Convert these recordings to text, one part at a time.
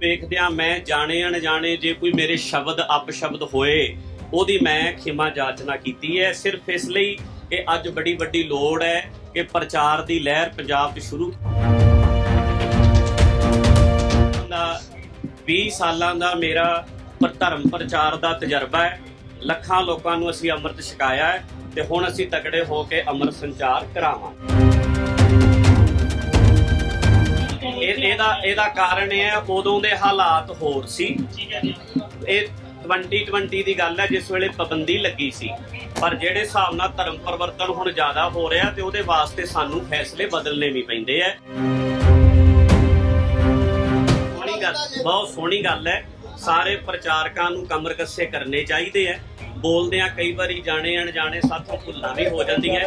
ਵੇਖਦਿਆਂ ਮੈਂ ਜਾਣੇ ਅਣਜਾਣੇ, ਜੇ ਕੋਈ ਮੇਰੇ ਸ਼ਬਦ ਅਪਸ਼ਬਦ ਹੋਏ, ਉਹਦੀ ਮੈਂ ਖਿਮਾ ਜਾਚਨਾ ਕੀਤੀ ਹੈ। ਸਿਰਫ ਇਸ ਲਈ ਕਿ ਅੱਜ ਬੜੀ ਵੱਡੀ ਲੋੜ ਹੈ ਕਿ ਪ੍ਰਚਾਰ ਦੀ ਲਹਿਰ ਪੰਜਾਬ 'ਚ ਸ਼ੁਰੂ ਦਾ 20 ਸਾਲਾਂ ਦਾ ਮੇਰਾ ਧਰਮ ਪ੍ਰਚਾਰ ਦਾ ਤਜਰਬਾ ਹੈ। ਲੱਖਾਂ ਲੋਕਾਂ ਨੂੰ ਅਸੀਂ ਅੰਮ੍ਰਿਤ ਛਕਾਇਆ ਹੈ ਤੇ ਹੁਣ ਅਸੀਂ ਤਕੜੇ ਹੋ ਕੇ ਅੰਮ੍ਰਿਤ ਸੰਚਾਰ ਕਰਾਵਾਂਗੇ। ਇਹ ਇਹਦਾ ਇਹਦਾ ਕਾਰਨ ਇਹ ਹੈ, ਉਦੋਂ ਦੇ ਹਾਲਾਤ ਹੋਰ ਸੀ। ਇਹ 2020 ਦੀ ਗੱਲ ਹੈ, ਜਿਸ ਵੇਲੇ ਪਾਬੰਦੀ ਲੱਗੀ ਸੀ। ਪਰ ਜਿਹੜੇ ਹਿਸਾਬ ਨਾਲ ਧਰਮ ਪਰਿਵਰਤਨ ਹੁਣ ਜ਼ਿਆਦਾ ਹੋ ਰਿਹਾ ਤੇ ਉਹਦੇ ਵਾਸਤੇ ਸਾਨੂੰ ਫੈਸਲੇ ਬਦਲਨੇ ਵੀ ਪੈਂਦੇ ਆ। ਸੋਹਣੀ ਗੱਲ, ਬਹੁਤ ਸੋਹਣੀ ਗੱਲ ਹੈ। ਸਾਰੇ ਪ੍ਰਚਾਰਕਾਂ ਨੂੰ ਕਮਰ ਕੱਸੇ ਕਰਨੇ ਚਾਹੀਦੇ ਹੈ ਆ ਬੋਲਦਿਆਂ ਕਈ ਵਾਰੀ ਜਾਣੇ ਅਣਜਾਣੇ ਸਾਥੋਂ ਭੁੱਲਾਂ ਵੀ ਹੋ ਜਾਂਦੀ ਹੈ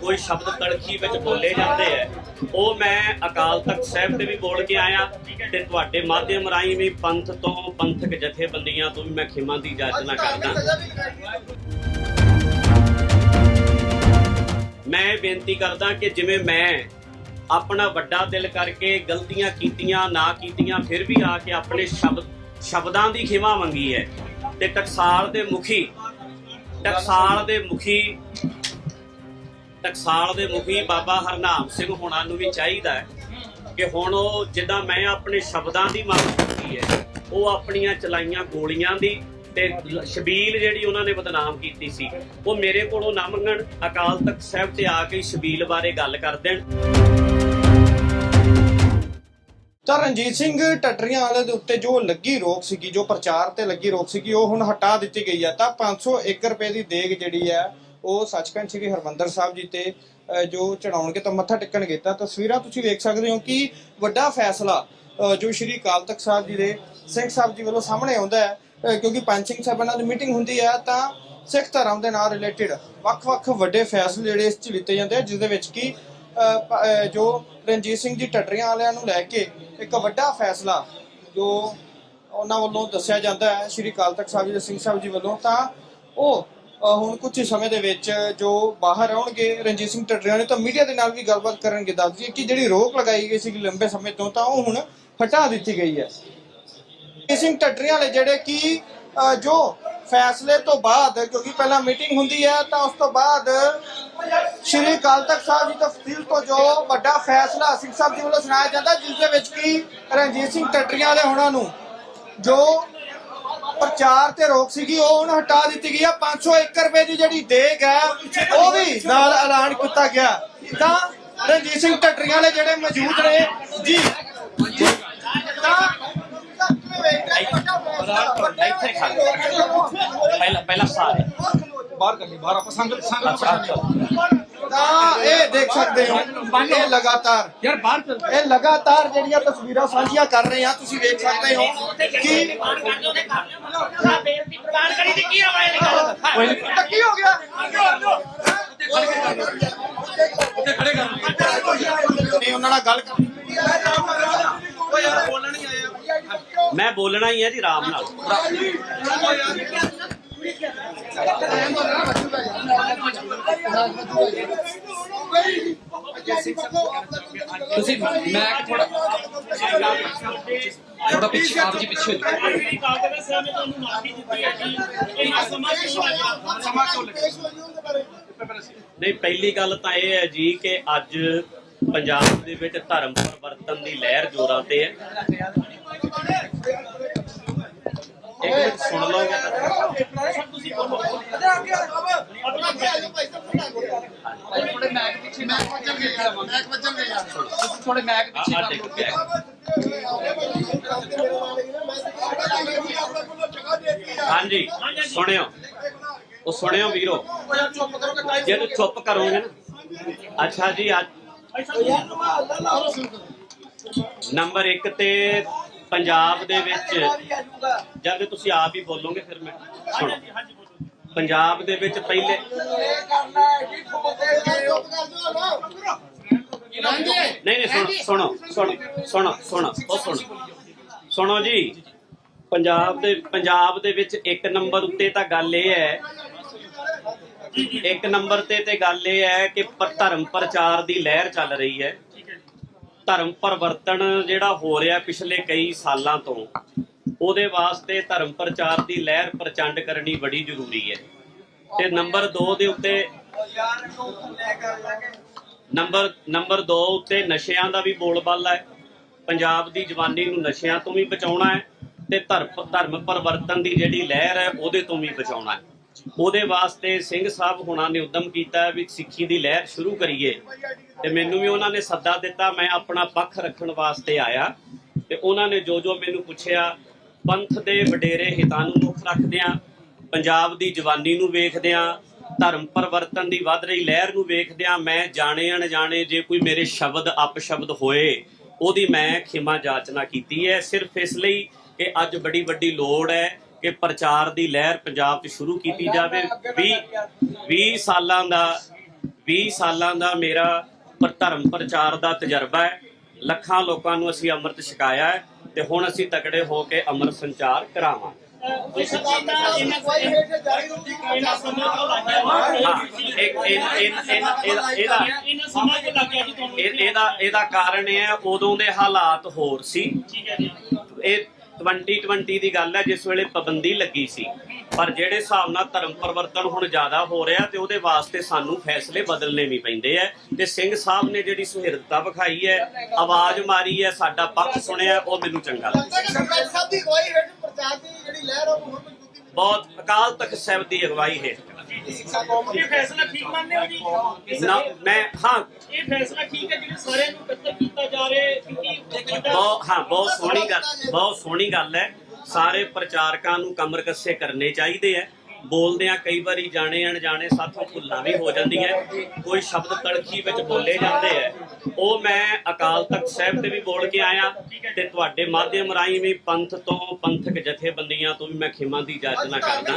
ਕੋਈ ਸ਼ਬਦ ਤੜਖੀ ਵਿੱਚ ਬੋਲੇ ਜਾਂਦੇ ਆ। ਉਹ ਮੈਂ ਅਕਾਲ ਤਖਤ ਸਾਹਿਬ ਤੇ ਵੀ ਬੋਲ ਕੇ ਆਇਆ ਤੇ ਤੁਹਾਡੇ ਮਾਧਿਅਮ ਰਾਹੀਂ ਵੀ ਪੰਥ ਤੋਂ ਪੰਥਕ ਜਥੇਬੰਦੀਆਂ ਤੋਂ ਵੀ ਮੈਂ ਖਿਮਾ ਦੀ ਜਾਚਨਾ ਕਰਦਾ। ਮੈਂ ਬੇਨਤੀ ਕਰਦਾ ਕਿ ਜਿਵੇਂ ਮੈਂ ਆਪਣਾ ਵੱਡਾ ਦਿਲ ਕਰਕੇ ਗਲਤੀਆਂ ਕੀਤੀਆਂ, ਨਾ ਕੀਤੀਆਂ, ਫਿਰ ਵੀ ਆ ਕੇ ਆਪਣੇ ਸ਼ਬਦ ਸ਼ਬਦਾਂ ਦੀ ਖਿਮਾ ਮੰਗੀ ਹੈ। ਤੇ ਟਕਸਾਲ ਦੇ ਮੁਖੀ ਟਕਸਾਲ ਦੇ ਮੁਖੀ, ਟਕਸਾਲ ਦੇ ਮੁਖੀ ਬਾਬਾ ਹਰਨਾਮ ਸਿੰਘ ਹੋਣਾ ਨੂੰ ਵੀ ਚਾਹੀਦਾ ਹੈ ਕਿ ਹੁਣ ਉਹ ਜਿੱਦਾਂ ਮੈਂ ਆਪਣੇ ਸ਼ਬਦਾਂ ਦੀ ਮੰਗ ਕੀਤੀ ਹੈ, ਉਹ ਆਪਣੀਆਂ ਚਲਾਈਆਂ ਗੋਲੀਆਂ ਦੀ ਤੇ ਸ਼ਬੀਲ ਜਿਹੜੀ ਉਹਨਾਂ ਨੇ ਬਦਨਾਮ ਕੀਤੀ ਸੀ, ਉਹ ਮੇਰੇ ਕੋਲੋਂ ਨਾ ਮੰਗਣ। ਅਕਾਲ ਤਖਤ ਸਾਹਿਬ ਤੇ ਆ ਕੇ ਸ਼ਬੀਲ ਬਾਰੇ ਗੱਲ ਕਰ ਦੇਣ। ਤਾਂ ਰਣਜੀਤ ਸਿੰਘ ਟੱਟਰੀਆਂ ਵਾਲੇ ਦੇ ਉੱਤੇ ਜੋ ਲੱਗੀ ਰੋਕ ਸੀਗੀ, ਜੋ ਪ੍ਰਚਾਰ ਤੇ ਲੱਗੀ ਰੋਕ ਸੀਗੀ, ਉਹ ਹੁਣ ਹਟਾ ਦਿੱਤੀ ਗਈ ਹੈ ਤਾਂ 501 ਰੁਪਏ ਦੀ ਦੇਗ ਜਿਹੜੀ ਹੈ ਉਹ ਸੱਚਖੰਡ ਸ੍ਰੀ ਹਰਮੰਦਰ ਸਾਹਿਬ ਜੀ ਤੇ ਜੋ ਚੜਾਉਣਗੇ ਤਾਂ ਮੱਥਾ ਟੇਕਣਗੇ। ਤਾਂ ਤਸਵੀਰਾਂ ਤੁਸੀਂ ਵੇਖ ਸਕਦੇ ਹੋ ਕਿ ਵੱਡਾ ਫੈਸਲਾ ਜੋ ਸ੍ਰੀ ਅਕਾਲ ਤਖਤ ਸਾਹਿਬ ਜੀ ਦੇ, ਸਿੰਘ ਸਾਹਿਬ ਜੀ ਵੱਲੋਂ ਸਾਹਮਣੇ ਆਉਂਦਾ ਹੈ ਕਿਉਂਕਿ ਪੰਜ ਸਿੰਘ ਸਾਹਿਬਾਨਾਂ ਦੀ ਮੀਟਿੰਗ ਹੁੰਦੀ ਹੈ ਤਾਂ ਸਿੱਖ ਧਰਮ ਦੇ ਨਾਲ ਰਿਲੇਟਡ ਵੱਖ-ਵੱਖ ਵੱਡੇ ਫੈਸਲੇ ਜਿਹੜੇ ਇਸ 'ਚ ਲਿੱਤੇ ਜਾਂਦੇ ਆ, ਜਿਸ ਦੇ ਵਿੱਚ ਕਿ ਜੋ ਰਣਜੀਤ ਸਿੰਘ ਜੀ ਟੱਟਰੀਆਂ ਵਾਲਿਆਂ ਨੂੰ ਲੈ ਕੇ ਇੱਕ ਵੱਡਾ ਫੈਸਲਾ ਜੋ ਉਹਨਾਂ ਵੱਲੋਂ ਦੱਸਿਆ ਜਾਂਦਾ ਹੈ, ਸ਼੍ਰੀ ਅਕਾਲ ਤਖਤ ਸਾਹਿਬ ਜੀ ਸਿੰਘ ਸਾਹਿਬ ਜੀ ਵੱਲੋਂ, ਤਾਂ ਉਹ ਹੁਣ ਕੁਝ ਸਮੇਂ ਦੇ ਵਿੱਚ ਜੋ ਬਾਹਰ ਆਉਣਗੇ ਰਣਜੀਤ ਸਿੰਘ ਟੱਟਰੀਆਂ ਨੇ, ਤਾਂ ਮੀਡੀਆ ਦੇ ਨਾਲ ਵੀ ਗੱਲਬਾਤ ਕਰਨਗੇ, ਦੱਸ ਦਈਏ ਕਿ ਜਿਹੜੀ ਰੋਕ ਲਗਾਈ ਗਈ ਸੀ ਲੰਬੇ ਸਮੇਂ ਤੋਂ, ਤਾਂ ਉਹ ਹੁਣ ਹਟਾ ਦਿੱਤੀ ਗਈ ਹੈ। ਰਣਜੀਤ ਸਿੰਘ ਟੱਟਰੀਆਂ ਵਾਲੇ ਜਿਹੜੇ ਕਿ ਜੋ ਫੈਸਲੇ ਤੋਂ ਬਾਅਦ, ਕਿਉਂਕਿ ਪਹਿਲਾਂ ਮੀਟਿੰਗ ਹੁੰਦੀ ਹੈ, ਤਾਂ ਉਸ ਤੋਂ ਬਾਅਦ ਸ਼੍ਰੀ ਅਕਾਲ ਤਖਤ ਸਾਹਿਬ ਜੀ ਤਫਸੀਲ ਤੋਂ ਜੋ ਵੱਡਾ ਫੈਸਲਾ ਸਿੰਘ ਸਾਹਿਬ ਜੀ ਵੱਲੋਂ ਸੁਣਾਇਆ ਜਾਂਦਾ, ਜਿਸ ਦੇ ਵਿੱਚ ਕਿ ਰਣਜੀਤ ਸਿੰਘ ਟੱਟਰੀਆਂ ਵਾਲੇ ਹੋਣਾ ਨੂੰ ਜੋ ਪ੍ਰਚਾਰ ਤੇ ਰੋਕ ਸੀਗੀ, ਉਹ ਹੁਣ ਹਟਾ ਦਿੱਤੀ ਗਈ ਆ 501 ਰੁਪਏ ਦੀ ਜਿਹੜੀ ਦੇਗ ਹੈ, ਉਹ ਵੀ ਨਾਲ ਐਲਾਨ ਕੀਤਾ ਗਿਆ। ਤਾਂ ਰਣਜੀਤ ਸਿੰਘ ਟੱਟਰੀਆਂ ਵਾਲੇ ਜਿਹੜੇ ਮੌਜੂਦ ਨੇ ਜੀ, ਤਾਂ ਇੱਥੇ ਖਾ ਪਹਿਲਾਂ ਪਹਿਲਾਂ ਸਾਰੇ ਬਾਹਰ ਕਰ ਲਈ ਬਾਹਰ ਆਪਾਂ ਸੰਗਤ ਸੰਗਤ ਤਾਂ ਇਹ ਦੇਖ ਸਕਦੇ ਹੋ ਇਹ ਲਗਾਤਾਰ ਯਾਰ ਬਾਹਰ ਚੱਲ ਇਹ ਲਗਾਤਾਰ ਜਿਹੜੀਆਂ ਤਸਵੀਰਾਂ ਸਾਂਝੀਆਂ ਕਰ ਰਹੇ ਆ ਤੁਸੀਂ ਵੇਖ ਸਕਦੇ ਹੋ ਕਿ ਕੀ ਹੋ ਗਿਆ ਉੱਥੇ ਖੜੇ ਕਰ ਨਹੀਂ ਉਹਨਾਂ ਨਾਲ ਗੱਲ ਕਰ ਮੈਂ ਬੋਲਣਾ ਹੀ ਹੈ ਜੀ ਆਰਾਮ ਨਾਲ ਤੁਸੀਂ ਮੈਂ ਥੋੜਾ ਥੋੜਾ ਪਿੱਛੇ ਆਪ ਜੀ ਪਿੱਛੇ ਹੋ ਜਾਓ। ਨਹੀਂ ਪਹਿਲੀ ਗੱਲ ਤਾਂ ਇਹ ਹੈ ਜੀ ਕਿ ਅੱਜ ਪੰਜਾਬ ਦੇ ਵਿੱਚ ਧਰਮ ਪਰਿਵਰਤਨ ਦੀ ਲਹਿਰ ਜ਼ੋਰਾਂ ਤੇ ਹੈ ਇੱਕ ਮਿੰਟ ਸੁਣ ਲਓਗੇ ਭਾਈ ਥੋੜੇ ਮੈਕ ਪਿੱਛੇ ਮੈਕ ਵੱਜਣ ਗਏ ਯਾਰ ਮੈਕ ਵੱਜਣ ਗਏ ਯਾਰ ਥੋੜੇ ਮੈਕ ਪਿੱਛੇ ਆ ਕਰ ਦੇਖੋ ਲਓ ਹਾਂਜੀ ਸੁਣਿਓ ਉਹ ਸੁਣਿਓ ਵੀਰੋ ਜੇ ਤੂੰ ਚੁੱਪ ਕਰੋਗੇ ਨਾ ਅੱਛਾ ਜੀ ਅੱਜ ਨੰਬਰ 1 ਤੇ ਪੰਜਾਬ ਦੇ ਵਿੱਚ ਜਦ ਤੁਸੀਂ ਆਪ ਹੀ ਬੋਲੋਗੇ ਫਿਰ ਮੈਂ ਸੁਣੋ। ਪੰਜਾਬ ਦੇ ਵਿੱਚ ਪਹਿਲੇ ਨਹੀਂ ਨਹੀਂ ਸੁਣੋ ਸੁਣੋ ਸੁਣੋ ਸੁਣੋ ਸੁਣੋ ਉਹ ਸੁਣੋ। ਸੁਣੋ ਜੀ। ਪੰਜਾਬ ਦੇ ਪੰਜਾਬ ਦੇ ਵਿੱਚ ਇੱਕ ਨੰਬਰ ਉੱਤੇ ਤਾਂ ਗੱਲ ਇਹ ਹੈ ਇੱਕ ਨੰਬਰ ਤੇ ਤੇ ਗੱਲ ਇਹ ਹੈ ਕਿ ਧਰਮ ਪ੍ਰਚਾਰ ਦੀ ਲਹਿਰ ਚੱਲ ਰਹੀ ਹੈ। ਧਰਮ ਪਰਿਵਰਤਨ ਜਿਹੜਾ ਹੋ ਰਿਹਾ ਪਿਛਲੇ ਕਈ ਸਾਲਾਂ ਤੋਂ, ਉਹਦੇ ਵਾਸਤੇ ਧਰਮ ਪ੍ਰਚਾਰ ਦੀ ਲਹਿਰ ਪ੍ਰਚੰਡ ਕਰਨੀ ਬੜੀ ਜ਼ਰੂਰੀ ਹੈ। ਤੇ ਨੰਬਰ 2 ਦੇ ਉੱਤੇ ਨੰਬਰ ਨੰਬਰ 2 ਉੱਤੇ ਨਸ਼ਿਆਂ ਦਾ ਵੀ ਬੋਲਬਾਲਾ ਹੈ। ਪੰਜਾਬ ਦੀ ਜਵਾਨੀ ਨੂੰ ਨਸ਼ਿਆਂ ਤੋਂ ਵੀ ਬਚਾਉਣਾ ਹੈ ਤੇ ਧਰਮ ਧਰਮ ਪਰਿਵਰਤਨ ਦੀ ਜਿਹੜੀ ਲਹਿਰ ਹੈ, ਉਹਦੇ ਤੋਂ ਵੀ ਬਚਾਉਣਾ ਹੈ। ਉਹਦੇ ਵਾਸਤੇ ਸਿੰਘ ਸਾਹਿਬ ਹੁਣਾਂ ਨੇ ਉਦਮ ਕੀਤਾ ਵੀ ਸਿੱਖੀ ਦੀ ਲਹਿਰ ਸ਼ੁਰੂ ਕਰੀਏ। ਤੇ ਮੈਨੂੰ ਵੀ ਉਹਨਾਂ ਨੇ ਸੱਦਾ ਦਿੱਤਾ, ਮੈਂ ਆਪਣਾ ਪੱਖ ਰੱਖਣ ਵਾਸਤੇ ਆਇਆ। ਤੇ ਉਹਨਾਂ ਨੇ ਜੋ ਜੋ ਮੈਨੂੰ ਪੁੱਛਿਆ, ਪੰਥ ਦੇ ਵਡੇਰੇ ਹਿੱਤਾਂ ਨੂੰ ਮੁੱਖ ਰੱਖਦਿਆਂ ਪੰਜਾਬ ਦੀ ਜਵਾਨੀ ਨੂੰ ਵੇਖਦਿਆਂ ਧਰਮ ਪਰਿਵਰਤਨ ਦੀ ਵੱਧ ਰਹੀ ਲਹਿਰ ਨੂੰ ਵੇਖਦਿਆਂ ਮੈਂ ਜਾਣੇ ਅਣਜਾਣੇ ਜੇ ਕੋਈ ਮੇਰੇ ਸ਼ਬਦ ਅਪਸ਼ਬਦ ਹੋਏ, ਉਹਦੀ ਮੈਂ ਖਿਮਾ ਜਾਚਨਾ ਕੀਤੀ ਹੈ। ਸਿਰਫ ਇਸ ਲਈ ਕਿ ਅੱਜ ਬੜੀ ਵੱਡੀ ਲੋੜ ਹੈ ਕਿ ਪ੍ਰਚਾਰ ਦੀ ਲਹਿਰ ਪੰਜਾਬ 'ਚ ਸ਼ੁਰੂ ਕੀਤੀ ਜਾਵੇ। 20 20 ਸਾਲਾਂ ਦਾ 20 ਸਾਲਾਂ ਦਾ ਮੇਰਾ ਪਰ ਧਰਮ ਪ੍ਰਚਾਰ ਦਾ ਤਜਰਬਾ ਹੈ। ਲੱਖਾਂ ਲੋਕਾਂ ਨੂੰ ਅਸੀਂ ਅੰਮ੍ਰਿਤ ਛਕਾਇਆ ਹੈ ਤੇ ਹੁਣ ਅਸੀਂ ਤਕੜੇ ਹੋ ਕੇ ਅੰਮ੍ਰਿਤ ਸੰਚਾਰ ਕਰਾਵਾਂਗੇ। ਇਹਦਾ ਕਾਰਨ ਇਹ ਹੈ ਉਦੋਂ ਦੇ ਹਾਲਾਤ ਹੋਰ ਸੀ। ਇਹ 2020 ਦੀ ਗੱਲ ਹੈ ਜਿਸ ਵੇਲੇ ਪਾਬੰਦੀ ਲੱਗੀ ਸੀ। ਪਰ ਜਿਹੜੇ ਹਿਸਾਬ ਨਾਲ ਧਰਮ ਪਰਿਵਰਤਨ ਹੁਣ ਜ਼ਿਆਦਾ ਹੋ ਰਿਹਾ ਤੇ ਉਹਦੇ ਵਾਸਤੇ ਸਾਨੂੰ ਫੈਸਲੇ ਬਦਲਨੇ ਵੀ ਪੈਂਦੇ ਆ। ਤੇ ਸਿੰਘ ਸਾਹਿਬ ਨੇ ਜਿਹੜੀ ਸੁਹਿਰਦਤਾ ਵਿਖਾਈ ਹੈ ਆਵਾਜ਼ ਮਾਰੀ ਹੈ ਸਾਡਾ ਪੱਖ ਸੁਣਿਆ ਉਹ ਮੈਨੂੰ ਚੰਗਾ ਲੱਗਾ ਸਰਕਾਰ ਸਾਹਿਬ ਦੀ ਅਗਵਾਈ ਹੇਠ ਪ੍ਰਚਾਰ ਦੀ ਜਿਹੜੀ ਲਹਿਰ ਆ ਉਹ ਹੋਰ ਮਜ਼ਬੂਤੀ ਮਿਲੀ। ਬਹੁਤ ਅਕਾਲ ਤਖਤ ਸਾਹਿਬ ਦੀ ਅਗਵਾਈ ਹੈ ਸਿੱਖਿਆ ਕੌਮ ਇਹ ਫੈਸਲਾ ਠੀਕ ਮੰਨਦੇ ਹੋ ਜੀ? ਮੈਂ ਹਾਂ। ਇਹ ਫੈਸਲਾ ਠੀਕ ਹੈ ਜਿਹੜੇ ਸਾਰਿਆਂ ਨੂੰ ਇਕੱਠੇ ਕੀਤਾ ਜਾ ਰਿਹਾ ਹੈ ਕਿਉਂਕਿ ਬਹੁਤ ਹਾਂ, ਬਹੁਤ ਸੋਹਣੀ ਗੱਲ ਬਹੁਤ ਸੋਹਣੀ ਗੱਲ ਹੈ। ਸਾਰੇ ਪ੍ਰਚਾਰਕਾਂ ਨੂੰ ਕਮਰ ਕੱਸੇ ਕਰਨੇ ਚਾਹੀਦੇ ਆ ਬੋਲਦਿਆਂ ਕਈ ਵਾਰੀ ਜਾਣੇ ਅਣਜਾਣੇ ਸਾਥੋਂ ਭੁੱਲਾਂ ਵੀ ਹੋ ਜਾਂਦੀਆਂ ਕੋਈ ਸ਼ਬਦ ਤੜਖੀ ਵਿੱਚ ਬੋਲੇ ਜਾਂਦੇ ਆ ਉਹ ਮੈਂ ਅਕਾਲ ਤਖਤ ਸਾਹਿਬ ਤੇ ਵੀ ਬੋਲ ਕੇ ਆਇਆ ਤੇ ਤੁਹਾਡੇ ਮਾਧਿਅਮ ਰਾਹੀਂ ਵੀ ਪੰਥ ਤੋਂ ਪੰਥਕ ਜਥੇਬੰਦੀਆਂ ਤੋਂ ਵੀ ਮੈਂ ਖਿਮਾ ਦੀ ਜਾਚਨਾ ਕਰਦਾ।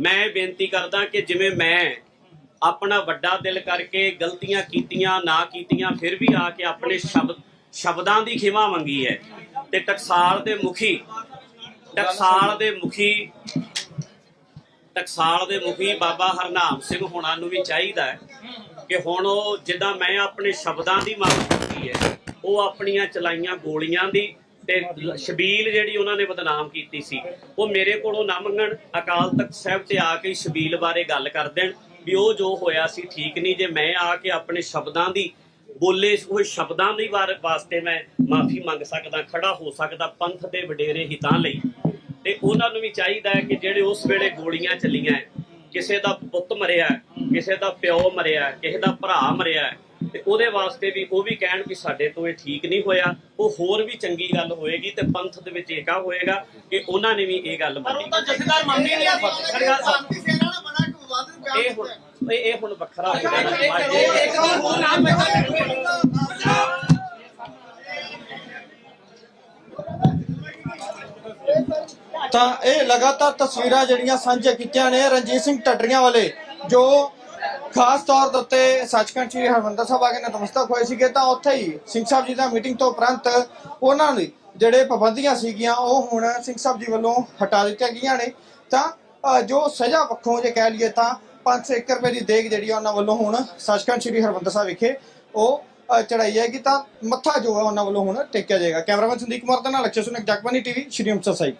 ਮੈਂ ਇਹ ਬੇਨਤੀ ਕਰਦਾ ਕਿ ਜਿਵੇਂ ਮੈਂ ਆਪਣਾ ਵੱਡਾ ਦਿਲ ਕਰਕੇ ਗਲਤੀਆਂ ਕੀਤੀਆਂ, ਨਾ ਕੀਤੀਆਂ, ਫਿਰ ਵੀ ਆ ਕੇ ਆਪਣੇ ਸ਼ਬਦ, ਸ਼ਬਦਾਂ ਦੀ ਖਿਮਾ ਮੰਗੀ ਹੈ। ਤੇ ਟਕਸਾਲ ਦੇ ਮੁਖੀ, ਟਕਸਾਲ ਦੇ ਮੁਖੀ, ਟਕਸਾਲ ਦੇ ਮੁਖੀ ਬਾਬਾ ਹਰਨਾਮ ਸਿੰਘ ਹੋਣਾ ਨੂੰ ਵੀ ਚਾਹੀਦਾ ਹੈ ਕਿ ਹੁਣ ਉਹ ਜਿੱਦਾਂ ਮੈਂ ਆਪਣੇ ਸ਼ਬਦਾਂ ਦੀ ਮੰਗ ਕੀਤੀ ਹੈ, ਉਹ ਆਪਣੀਆਂ ਚਲਾਈਆਂ ਗੋਲੀਆਂ ਦੀ ਤੇ ਸ਼ਬੀਲ ਜਿਹੜੀ ਉਹਨਾਂ ਨੇ ਬਦਨਾਮ ਕੀਤੀ ਸੀ, ਉਹ ਮੇਰੇ ਕੋਲੋਂ ਨਾ ਮੰਗਣ। ਅਕਾਲ ਤਖਤ ਸਾਹਿਬ ਤੇ ਆ ਕੇ ਸ਼ਬੀਲ ਬਾਰੇ ਗੱਲ ਕਰ ਦੇਣ ਵੀ ਉਹ ਜੋ ਹੋਇਆ ਸੀ ਠੀਕ ਨਹੀਂ। ਜੇ ਮੈਂ ਆ ਕੇ ਆਪਣੇ ਸ਼ਬਦਾਂ ਦੀ ਬੋਲੇ ਹੋਏ ਸ਼ਬਦਾਂ ਦੀ ਵਾਰ- ਵਾਸਤੇ ਮੈਂ ਮਾਫੀ ਮੰਗ ਸਕਦਾ, ਖੜਾ ਹੋ ਸਕਦਾ ਪੰਥ ਦੇ ਵਡੇਰੇ ਹਿੱਤਾਂ ਲਈ। ਤੇ ਉਹਨਾਂ ਨੂੰ ਵੀ ਚਾਹੀਦਾ ਹੈ ਕਿ ਜਿਹੜੇ ਉਸ ਵੇਲੇ ਗੋਲੀਆਂ ਚੱਲੀਆਂ ਕਿਸੇ ਦਾ ਪੁੱਤ ਮਰਿਆ ਕਿਸੇ ਦਾ ਪਿਓ ਮਰਿਆ ਕਿਸੇ ਦਾ ਭਰਾ ਮਰਿਆ ਤੇ ਉਹਦੇ ਵਾਸਤੇ ਵੀ ਉਹ ਵੀ ਕਹਿਣ ਕਿ ਸਾਡੇ ਤੋਂ ਇਹ ਠੀਕ ਨਹੀਂ ਹੋਇਆ। ਉਹ ਹੋਰ ਵੀ ਚੰਗੀ ਗੱਲ ਹੋਏਗੀ ਤੇ ਪੰਥ ਦੇ ਵਿੱਚ ਏਕਾ ਹੋਏਗਾ ਕਿ ਉਹਨਾਂ ਨੇ ਵੀ ਇਹ ਗੱਲ ਪਰ ਮੰਨੀ। ਉਹ ਤਾਂ ਜਥੇਦਾਰ ਮੰਨਦੇ ਨਹੀਂ ਆ। ਖੜਗਾ ਸਾਹਿਬ ਸੈਨਾ ਨੇ ਬਣਾ ਕੇ ਵਿਵਾਦ ਨੂੰ ਬਿਆਨ ਇਹ ਹੁਣ ਦਿੱਤਾ ਇਹ ਇਹ ਹੁਣ ਵੱਖਰਾ ਹੋ ਹੈ। ਤਾਂ ਇਹ ਲਗਾਤਾਰ ਤਸਵੀਰਾਂ ਜਿਹੜੀਆਂ ਸਾਂਝੀਆਂ ਕੀਤੀਆਂ ਨੇ ਰਣਜੀਤ ਸਿੰਘ ਟੱਟਰੀਆਂ ਵਾਲੇ ਜੋ ਖਾਸ ਤੌਰ ਦੇ ਉੱਤੇ ਸੱਚਖੰਡ ਸ੍ਰੀ ਹਰਮੰਦਰ ਸਾਹਿਬ ਆ ਕੇ ਨਤਮਸਤਕ ਹੋਏ ਸੀਗੇ, ਤਾਂ ਉੱਥੇ ਹੀ ਸਿੰਘ ਸਾਹਿਬ ਜੀ ਦਾ ਮੀਟਿੰਗ ਤੋਂ ਉਪਰੰਤ ਉਹਨਾਂ ਨੇ ਜਿਹੜੇ ਪਾਬੰਦੀਆਂ ਸੀਗੀਆਂ, ਉਹ ਹੁਣ ਸਿੰਘ ਸਾਹਿਬ ਜੀ ਵੱਲੋਂ ਹਟਾ ਦਿੱਤੀਆਂ ਗਈਆਂ ਨੇ। ਤਾਂ ਜੋ ਸਜ਼ਾ ਪੱਖੋਂ ਜੇ ਕਹਿ ਲਈਏ ਤਾਂ 501 ਰੁਪਏ ਦੀ ਦੇਗ ਜਿਹੜੀ ਆ ਉਹਨਾਂ ਵੱਲੋਂ ਹੁਣ ਸੱਚਖੰਡ ਸ੍ਰੀ ਹਰਮੰਦਰ ਸਾਹਿਬ ਵਿਖੇ ਉਹ ਚੜਾਈ ਜਾਏਗੀ। ਤਾਂ ਮੱਥਾ ਜੋ ਹੈ ਉਹਨਾਂ ਵੱਲੋਂ ਹੁਣ ਟੇਕਿਆ ਜਾਏਗਾ। ਕੈਮਰਾਮੈਨ ਸੰਦੀਪ ਕੁਮਾਰ ਦੇ ਨਾਲ ਅਕਸ਼ੇ ਸੁਨਕ ਜਗਬਾਨੀ ਟੀਵੀ, ਸ਼੍ਰੀ ਅੰਮ੍ਰਿਤਸਰ ਸਾਹਿਬ।